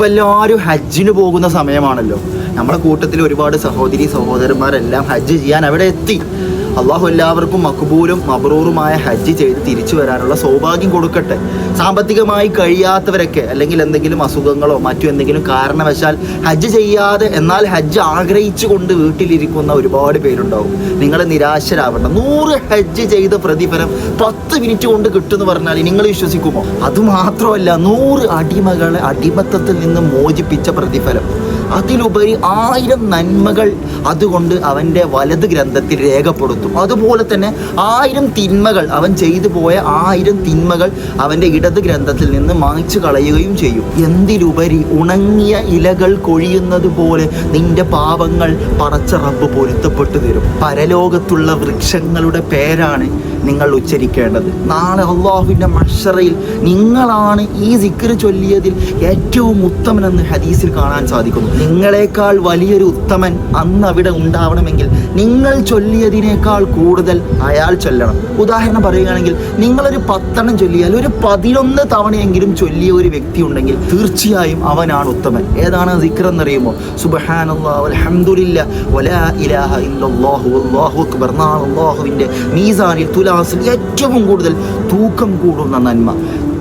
ഇപ്പൊ എല്ലാവരും ഹജ്ജിന് പോകുന്ന സമയമാണല്ലോ. നമ്മുടെ കൂട്ടത്തിൽ ഒരുപാട് സഹോദരി സഹോദരന്മാരെല്ലാം ഹജ്ജ് ചെയ്യാൻ അവിടെ എത്തി. അള്ളാഹു എല്ലാവർക്കും മക്ബൂലും മബ്രൂറുമായ ഹജ്ജ് ചെയ്ത് തിരിച്ചു വരാനുള്ള സൗഭാഗ്യം കൊടുക്കട്ടെ. സാമ്പത്തികമായി കഴിയാത്തവരൊക്കെ അല്ലെങ്കിൽ എന്തെങ്കിലും അസുഖങ്ങളോ മറ്റു എന്തെങ്കിലും കാരണവശാൽ ഹജ്ജ് ചെയ്യാതെ എന്നാൽ ഹജ്ജ് ആഗ്രഹിച്ചുകൊണ്ട് വീട്ടിലിരിക്കുന്ന ഒരുപാട് പേരുണ്ടാവും. നിങ്ങൾ നിരാശരാവണ്ട. നൂറ് ഹജ്ജ് ചെയ്ത പ്രതിഫലം പത്ത് മിനിറ്റ് കൊണ്ട് കിട്ടുമെന്ന് പറഞ്ഞാൽ നിങ്ങൾ വിശ്വസിക്കുമോ? അതുമാത്രമല്ല നൂറ് അടിമകളെ അടിമത്തത്തിൽ നിന്ന് മോചിപ്പിച്ച പ്രതിഫലം. അതിലുപരി ആയിരം നന്മകൾ അതുകൊണ്ട് അവന്റെ വലത് ഗ്രന്ഥത്തിൽ രേഖപ്പെടുത്തും അതുപോലെ തന്നെ ആയിരം തിന്മകൾ അവൻ ചെയ്തു പോയ ആയിരം തിന്മകൾ അവന്റെ ഇടത് ഗ്രന്ഥത്തിൽ നിന്ന് മായ്ച്ചു കളയുകയും ചെയ്യും. എന്തിലുപരി ഉണങ്ങിയ ഇലകൾ കൊഴിയുന്നത് പോലെ നിന്റെ പാപങ്ങൾ പറച്ച റബ്ബ് പൊരുത്തപ്പെട്ടു തരും പരലോകത്തുള്ള വൃക്ഷങ്ങളുടെ പേരാണ് നിങ്ങൾ ഉച്ചരിക്കേണ്ടത്. നാളെ അള്ളാഹുവിന്റെ മഷറയിൽ നിങ്ങളാണ് ഈ സിക്കർ ചൊല്ലിയതിൽ ഏറ്റവും ഉത്തമനെന്ന് ഹദീസിൽ കാണാൻ സാധിക്കുന്നു. നിങ്ങളെക്കാൾ വലിയൊരു ഉത്തമൻ അന്ന് അവിടെ ഉണ്ടാവണമെങ്കിൽ നിങ്ങൾ ചൊല്ലിയതിനേക്കാൾ കൂടുതൽ അയാൾ ചൊല്ലണം. ഉദാഹരണം പറയുകയാണെങ്കിൽ നിങ്ങളൊരു പത്തെണ്ണം ചൊല്ലിയാൽ ഒരു പതിനൊന്ന് തവണയെങ്കിലും ചൊല്ലിയ ഒരു വ്യക്തി ഉണ്ടെങ്കിൽ തീർച്ചയായും അവനാണ് ഉത്തമൻ. ഏതാണ് സിക്കർ എന്നറിയുമോ? അൽഹംദുലില്ലാ വലാ ഇലാഹ വല്ലാഹു അക്ബർ. നാളെ മീസാനിൽ മീസാനിൽ തുലാസിൽ ഏറ്റവും കൂടുതൽ തൂക്കം കൂടുന്ന നന്മ.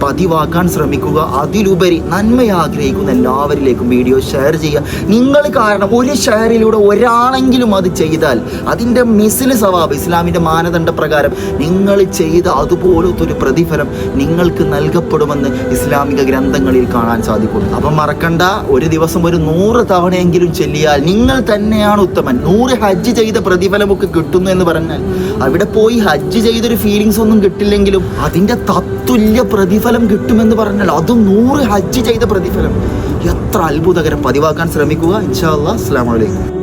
പതിവാക്കാൻ ശ്രമിക്കുക. അതിലുപരി നന്മ ആഗ്രഹിക്കുന്ന എല്ലാവരിലേക്കും വീഡിയോ ഷെയർ ചെയ്യുക. നിങ്ങൾ കാരണം ഒരു ഷെയറിലൂടെ ഒരാളെങ്കിലും അത് ചെയ്താൽ അതിന്റെ മിസിൽ സവാബ് ഇസ്ലാമിന്റെ മാനദണ്ഡ പ്രകാരം നിങ്ങൾ ചെയ്ത അതുപോലത്തെ ഒരു പ്രതിഫലം നിങ്ങൾക്ക് നൽകപ്പെടുമെന്ന് ഇസ്ലാമിക ഗ്രന്ഥങ്ങളിൽ കാണാൻ സാധിക്കും അപ്പം മറക്കണ്ട ഒരു ദിവസം ഒരു നൂറ് തവണയെങ്കിലും ചെല്ലിയാൽ നിങ്ങൾ തന്നെയാണ് ഉത്തമൻ. നൂറ് ഹജ്ജ് ചെയ്ത പ്രതിഫലമൊക്കെ കിട്ടുന്നു എന്ന് പറഞ്ഞാൽ അവിടെ പോയി ഹജ്ജ് ചെയ്തൊരു ഫീലിങ്സ് ഒന്നും കിട്ടില്ലെങ്കിലും അതിന്റെ തത്തുല്യ പ്രതിഫലം കിട്ടുമെന്ന് പറഞ്ഞാൽ അതും നൂറ് ഹജ്ജ് ചെയ്ത പ്രതിഫലം. എത്ര അത്ഭുതകരം പതിവാക്കാൻ ശ്രമിക്കുക. ഇൻഷാ അല്ലാ അസ്സാം വലൈക്കും